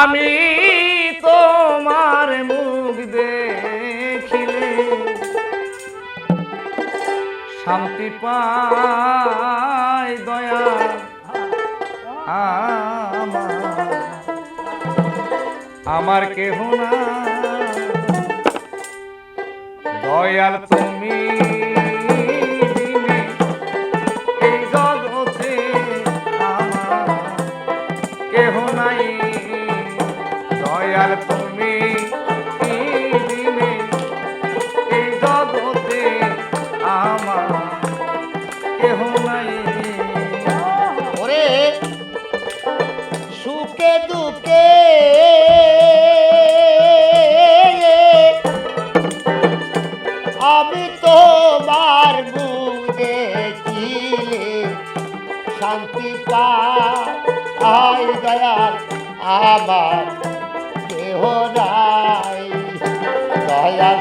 আমি তোমার মুখ দেখিলে। শান্তি পাই দয়া আমার। আমার কেহ না দয়াল তুমি পাই দয়াল আমার কেহ নাই। দয়াল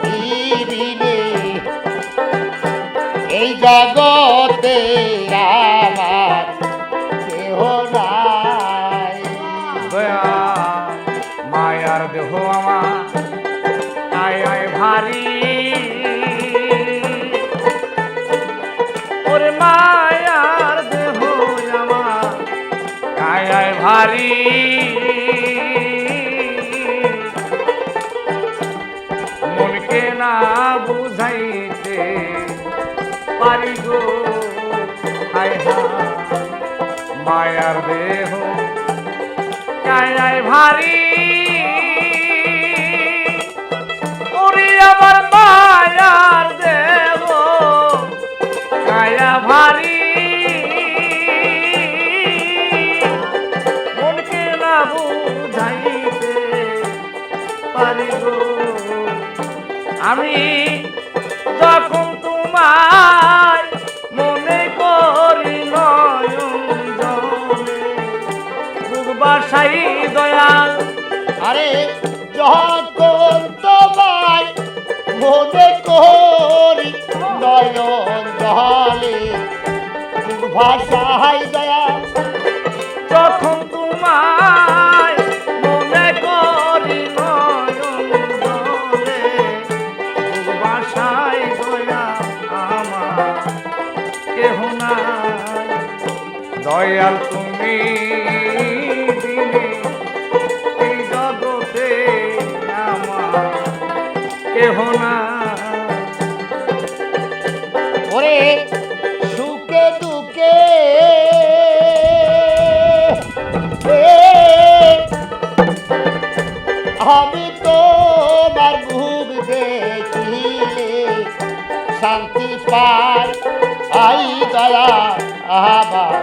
তুমি এই জগতে আমার না বুঝাইতে পারি গো। মায়ার দেহ। কায়ায় ভারী। ওরে আমার মায়ার দেহ। কায়া ভারী। মনকে না বুঝাইতে পারি গো। আমি যখন তোমার মনে করি জলে দয়াল। আরে, যখন তোমায় মনে করি নয়ন জলে ভাষাই দয়া দয়াল তুমি দিনে এই জগতে আমার কেহ না। ওরে সুখে দুঃখে আমি তোমার মুখ দেখিলে শান্তি পাই আই দয়া আমার।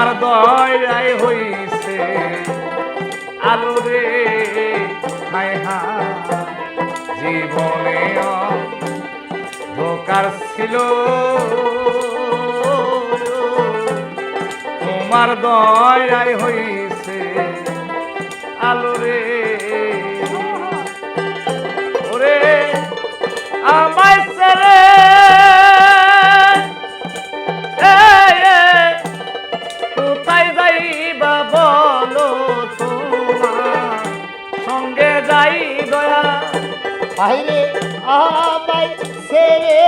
তোমার দয়ায় হইছে। আলো রে হায় হায় জীবনে ধোকার ছিল। তোমার দয়ায় হইছে। বাইরে আমায় ছেড়ে।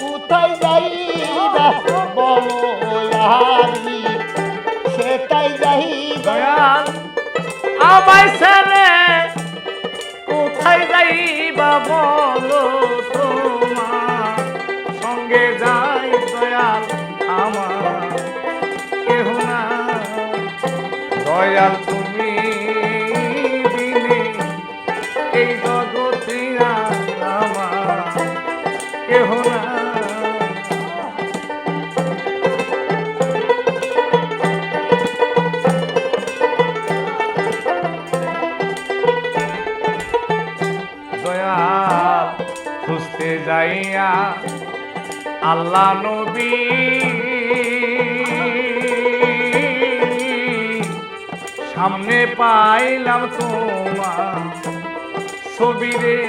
কোথায় যাইবা বলো আমি সেটাই যাই দয়াল, আমায় ছেড়ে। কোথায় যাইবা বলো তোমার? সঙ্গে যাই দয়াল, আমার কেহ না দয়াল আল্লাহ নবী। সামনে পাইলাম তোমার ছবি রে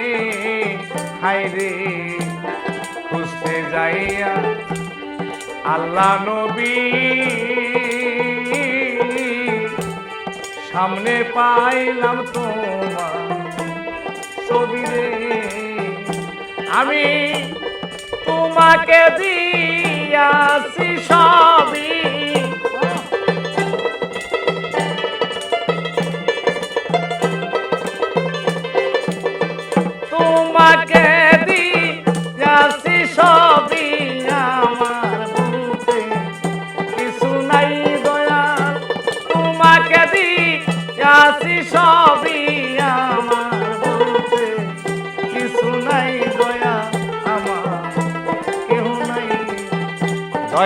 হাই রে, খুঁজতে যাইয়া আল্লাহ নবী। সামনে পাইলাম ছবি রে, আমি তোমাকে দিয়াছি সবই। তোমাকে দিয়াছি সবই আমার বলতে কিছু নাই দয়া তোমাকে দিয়াছি সবই